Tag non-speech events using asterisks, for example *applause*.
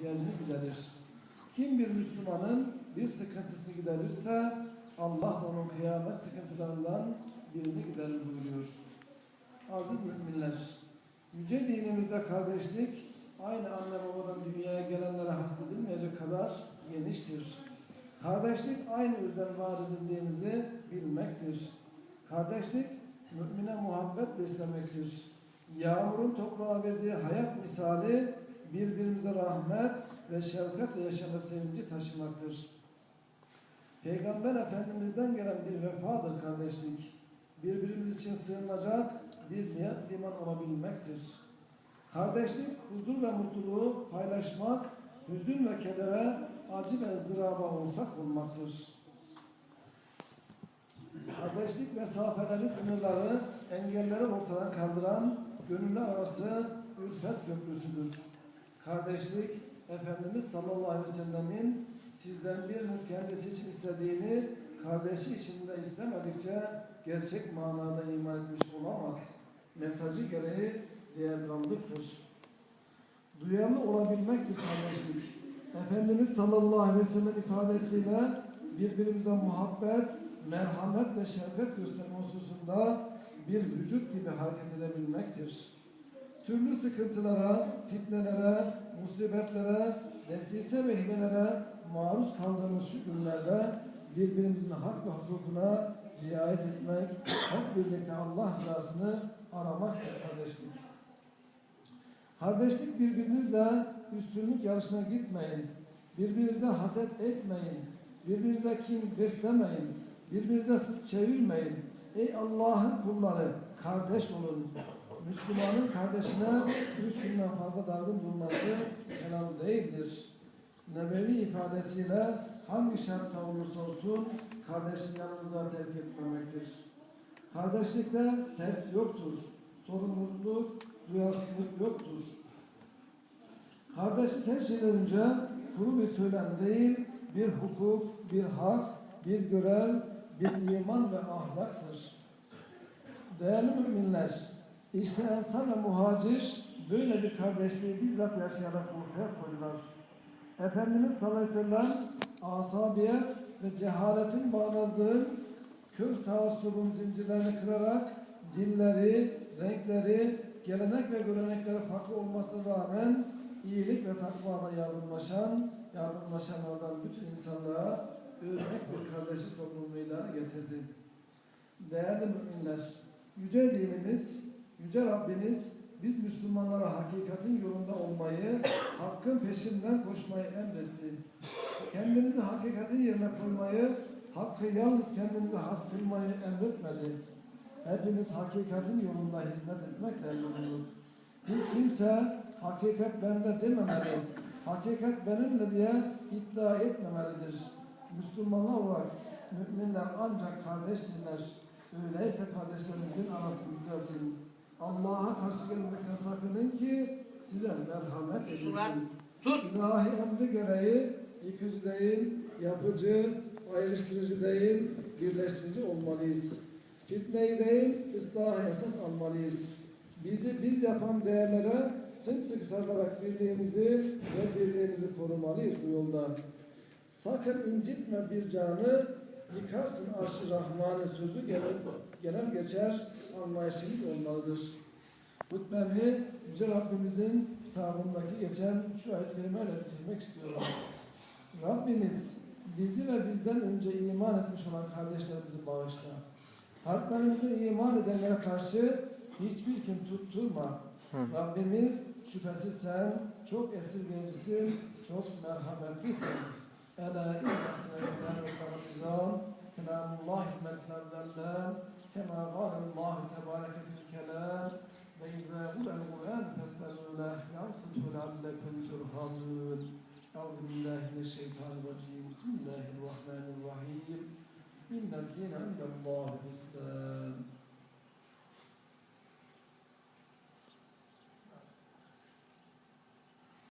ihtiyacını giderir. Kim bir Müslümanın bir sıkıntısı giderirse Allah da onun kıyamet sıkıntılarından birini giderir buyuruyor. Aziz müminler, yüce dinimizde kardeşlik aynı anne babadan dünyaya gelenlere hasredilmeyecek kadar geniştir. Kardeşlik aynı yüzden var edildiğimizi bilmektir. Kardeşlik mümine muhabbet beslemektir. Yağmurun toprağa verdiği hayat misali birbirimize rahmet ve şefkatle yaşama sevinci taşımaktır. Peygamber Efendimiz'den gelen bir vefadır kardeşlik. Birbirimiz için sığınacak bir liman olabilmektir. Kardeşlik, huzur ve mutluluğu paylaşmak, hüzün ve kedere, acı ve ızdıraba ortak olmaktır. Kardeşlik mesafeleri, sınırları, engelleri ortadan kaldıran gönüller arası ülfet köprüsüdür. Kardeşlik, Efendimiz sallallahu aleyhi ve sellemin sizden biriniz kendisi için istediğini kardeşi için de istemedikçe gerçek manada iman etmiş olamaz. Mesajı gereği değerlendirdir. Duyarlı olabilmektir kardeşlik. Efendimiz sallallahu aleyhi ve sellem ifadesiyle birbirimize muhabbet, merhamet ve şefkat gösterme hususunda bir vücut gibi hareket edebilmektir. Türlü sıkıntılara, fitnelere, musibetlere, desise ve maruz kaldığımız şu günlerde birbirimizin hak ve hukukuna riayet etmek, hep birlikte Allah rızasını aramaktır kardeşlik. Kardeşlik birbirinizle üstünlük yarışına gitmeyin. Birbirinize haset etmeyin. Birbirinize kim beslemeyin. Birbirinize sırt çevirmeyin. Ey Allah'ın kulları kardeş olun. Müslümanın kardeşine üç günden fazla dargın durması helal değildir. Nebevi ifadesiyle hangi şartta olursa olsun kardeşin yanınıza terk etmemektir. Kardeşlikte terk yoktur. Sorumluluk, duyarsızlık yoktur. Kardeşlik her şeyden önce kuru bir söylem değil, bir hukuk, bir hak, bir görev, bir iman ve ahlaktır. Değerli müminler, işte Ensar ve Muhacir böyle bir kardeşliği bizzat yaşayarak ortaya koydular. Efendimiz sallallahu aleyhi ve sellem asabiyet ve cehaletin bağnazlığın kör taassubun zincirlerini kırarak dilleri, renkleri, gelenek ve görenekleri farklı olmasına rağmen iyilik ve takvada yardımlaşan, yardımlaşanlardan bütün insanlığa örnek bir kardeşlik toplumuyla getirdi. Değerli müminler, yüce dinimiz, yüce Rabbimiz biz Müslümanlara hakikatin yolunda olmayı, *coughs* hakkın peşinden koşmayı emretti. Kendimizi hakikatin yerine koymayı, hakkı yalnız kendimize has kılmayı emretmedi. Hepimiz hakikatin yolunda hizmet etmekle emrolunur. Hiç kimse hakikat bende dememeli, hakikat benimle diye iddia etmemelidir. Müslümanlar olarak müminler ancak kardeşsinler. Öyleyse kardeşlerimizin arasını düzeltin. Gelmekten sakının ki size merhamet Sus edilsin. Sus! İlahi emri gereği yıkıcı değil, yapıcı, ayrıştırıcı değil, birleştirici olmalıyız. Fitneyi değil, ıslahı esas almalıyız. Bizi biz yapan değerlere sımsıkı sarılarak birliğimizi ve birliğimizi korumalıyız bu yolda. Sakın incitme bir canı, yıkarsın arşı Rahman'ın sözü genel, genel geçer, anlayışlık olmalıdır. Hutbemi Yüce Rabbimizin kitabındaki geçen şu ayet kelimeyle bitirmek istiyorum. Rabbimiz bizi ve bizden önce iman etmiş olan kardeşlerimizi bağışla. Harplerimize iman edenlere karşı hiçbir kim tutturma. Rabbimiz şüphesiz sen çok esirgeyicisin, çok merhametlisin. Ela innasine ve kelamullahi metlallallâh kema gâlallâhu tebâreke fil kelâm فإذا فاسألوا الله ينصفوا لعلكم ترحمون أعوذ بالله من الشيطان الرجيم. بسم الله الرحمن الرحيم. إن الدين عند الله الإسلام